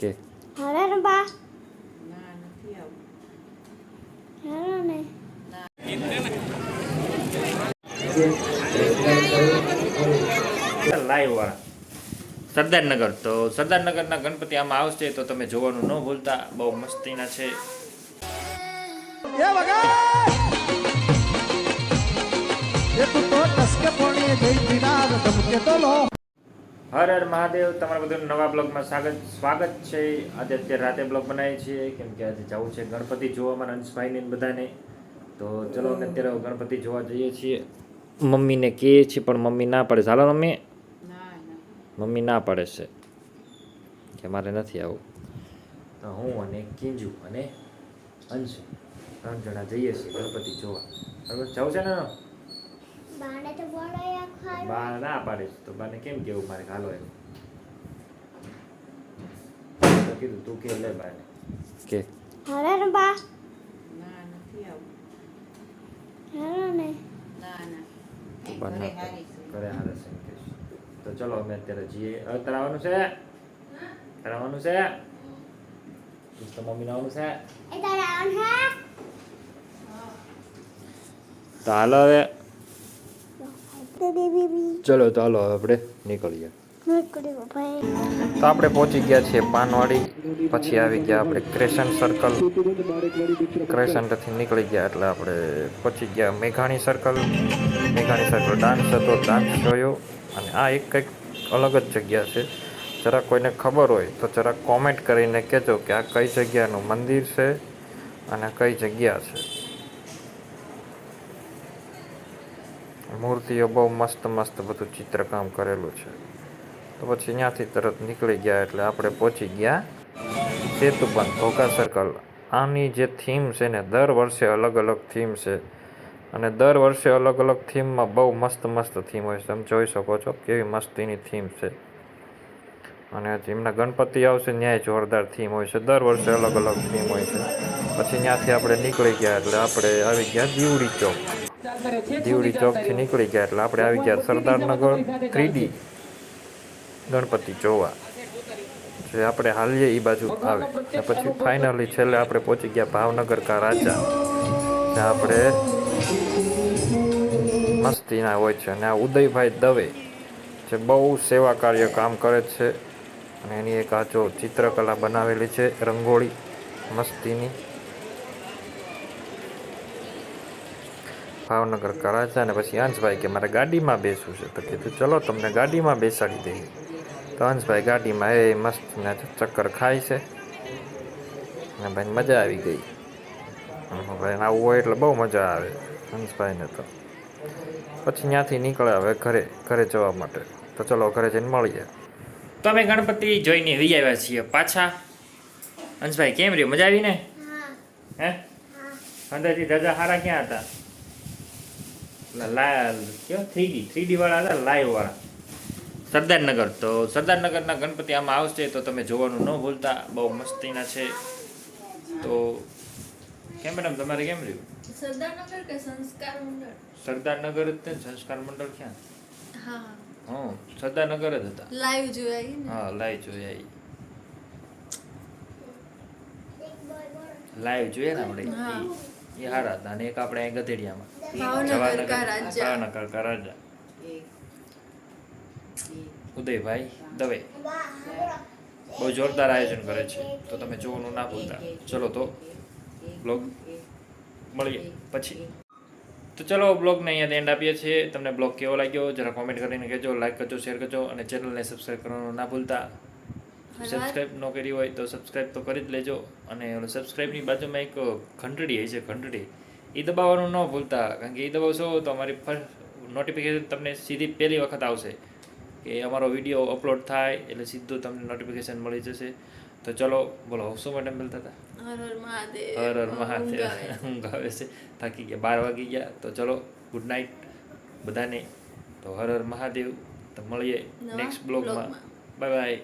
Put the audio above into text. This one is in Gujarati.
કે? હરે ને બા? ના નથી આવું હરે ને લાઈવ વાળા સરદારનગર. તો સરદારનગરના ગણપતિ આમાં આવશે તો તમે જોવાનું ન ભૂલતા. બહુ મસ્તીના છે. હર હર મહાદેવ, તમારા બધું નવા બ્લોગમાં સ્વાગત સ્વાગત છે. આજે અત્યારે રાતે બ્લોગ બનાવીએ છીએ, કેમ કે આજે જવું છે ગણપતિ જોવા મારા અંશભાઈને ને બધાને. તો ચલો અમે અત્યારે ગણપતિ જોવા જઈએ છીએ. મમ્મીને કહીએ છીએ, પણ મમ્મી ના પડે ચાલો મમ્મી. મમ્મી ના પડે છે. કે મારે નથી આવું. તો હું અને કિંજુ અને અંશ ત્રણ જણા જઈએ છીએ ગણપતિ જોવા. બરાબર? જવું છે ને? બા ના પાડે તો બાને કેમ કેવું મારે હાલો એમ? તો કીધું તું કે લે બાને. કે? હરે ને બા? ના નથી આવું હરે ને? ના ના. ઘરે હારી તો ચલો અમે અત્યારે જઈએ. હવે તારે આવવાનું છે? આવવાનું છે? તો મમ્મી આવવાનું છે? એ તારે તો હાલો હવે. ચલો, ચાલો આપણે નીકળીએ. તો આપણે પહોંચી ગયા છીએ પાનવાડી. પછી આવી ગયા આપણે ક્રેશન સર્કલ ક્રેશનથી નીકળી ગયા એટલે આપણે પહોંચી ગયા મેઘાણી સર્કલ મેઘાણી સર્કલ ડાન્સ હતો ડાન્સ જોયો. અને આ એક કંઈક અલગ જ જગ્યા છે. જરાક કોઈને ખબર હોય તો જરાક કોમેન્ટ કરીને કહેજો કે આ કઈ જગ્યાનું મંદિર છે અને કઈ જગ્યા છે. મૂર્તિઓ બહુ મસ્ત મસ્ત બધું ચિત્રકામ કરેલું છે. તો પછી ત્યાંથી તરત નીકળી ગયા એટલે આપણે પહોંચી ગયા સેતુબંધ ઘોઘા સર્કલ આની જે થીમ છે ને, દર વર્ષે અલગ અલગ થીમ છે. અને દર વર્ષે અલગ અલગ થીમમાં બહુ મસ્ત મસ્ત થીમ હોય છે. તમે જોઈ શકો છો કેવી મસ્તીની થીમ છે. અને જેમના ગણપતિ આવશે ન્યાય જોરદાર થીમ હોય છે. દર વર્ષે અલગ અલગ થીમ હોય છે. પછી ત્યાંથી આપણે નીકળી ગયા એટલે આપણે આવી ગયા દીવડી ચોક. દીવડી ચોકથી નીકળી ગયા એટલે આપણે આવી ગયા. સરદારનગર થ્રીડી ગણપતિ જોવા જે આપણે હાલીએ એ બાજુ આવે. ને પછી ફાઇનલી છેલ્લે આપણે પહોંચી ગયા ભાવનગર કા રાજા. જ્યાં આપણે મસ્તીના હોય છે. અને આ ઉદયભાઈ દવે જે બહુ સેવા કાર્ય કામ કરે છે. અને એની એક આ જો ચિત્રકલા બનાવેલી છે રંગોળી મસ્તીની. ભાવનગર કરાચા અને પછી અંશભાઈ કે મારે ગાડીમાં બેસવું છે. તો કીધું ચલો તમને ગાડીમાં બેસાડી દઈએ. તો અંશભાઈ ગાડીમાં એ મસ્ત ને ચક્કર ખાય છે. અને ભાઈ મજા આવી ગઈ. ભાઈ આવું હોય એટલે બહુ મજા આવે હંસભાઈને તો. પછી ત્યાંથી નીકળે હવે ઘરે ઘરે જવા માટે. તો ચલો ઘરે જઈને મળીએ. તો અમે ગણપતિ જોઈને વી આવ્યા છીએ પાછા. હંસભાઈ કેમ રહ્યું? મજા આવી ને? હે. હા? અંદરથી ધજા હારા ક્યાં હતા? કયો થ્રી ડી? થ્રી ડી વાળા હતા લાઈવ વાળા. સરદારનગર તો સરદારનગરના ગણપતિ આમાં આવશે તો તમે જોવાનું ન ભૂલતા બહુ મસ્તીના છે. તો કેમ મેડમ તમારે કેમ રહ્યું? સરદારનગર કે સંસ્કાર મંડળ? સરદારનગર જ તે સંસ્કાર મંડળ ક્યાં? હા. હા સરદારનગર જ હતા. લાઈવ જોઈ હા લાઈવ જોઈ લાઈવ જોઈએ ને આપણે? એ હારા હતા અને એક આપણે અહીં ગધેડિયામાં. ભાવનગર કા રાજા ભાવનગર કા રાજા ઉદયભાઈ દવે. બહુ જોરદાર આયોજન કરે છે. તો તમે જોવાનું ના ભૂલતા ચલો તો બ્લોગ મળીએ પછી. તો ચલો બ્લોગને અહીંયા એન્ડ આપીએ છીએ. તમને બ્લોગ કેવો લાગ્યો જરા કોમેન્ટ કરીને કહેજો લાઈક કરજો શેર કરજો અને ચેનલને સબસ્ક્રાઈબ કરવાનું ના ભૂલતા. સબસ્ક્રાઈબ ન કરી હોય તો સબસ્ક્રાઈબ તો કરી જ લેજો. અને સબસ્ક્રાઈબની બાજુમાં એક ઘંટડી હોય છે ઘંટડી એ દબાવવાનું ન ભૂલતા કારણ કે એ દબાવશો તો અમારી ફર્સ્ટ નોટિફિકેશન તમને સીધી પહેલી વખત આવશે કે અમારો વીડિયો અપલોડ થાય એટલે સીધું તમને નોટિફિકેશન મળી જશે. તો ચલો બોલો શું મેડમ બોલતા હતા? હર હર મહાદેવ. હર હર ઊંઘ મહાદેવ આવે. ઊંઘ આવે છે. થાકી ગયા બાર વાગી ગયા. તો ચલો ગુડ નાઇટ બધાને. તો હર હર મહાદેવ. તો મળીએ નેક્સ્ટ બ્લોગમાં. Bye bye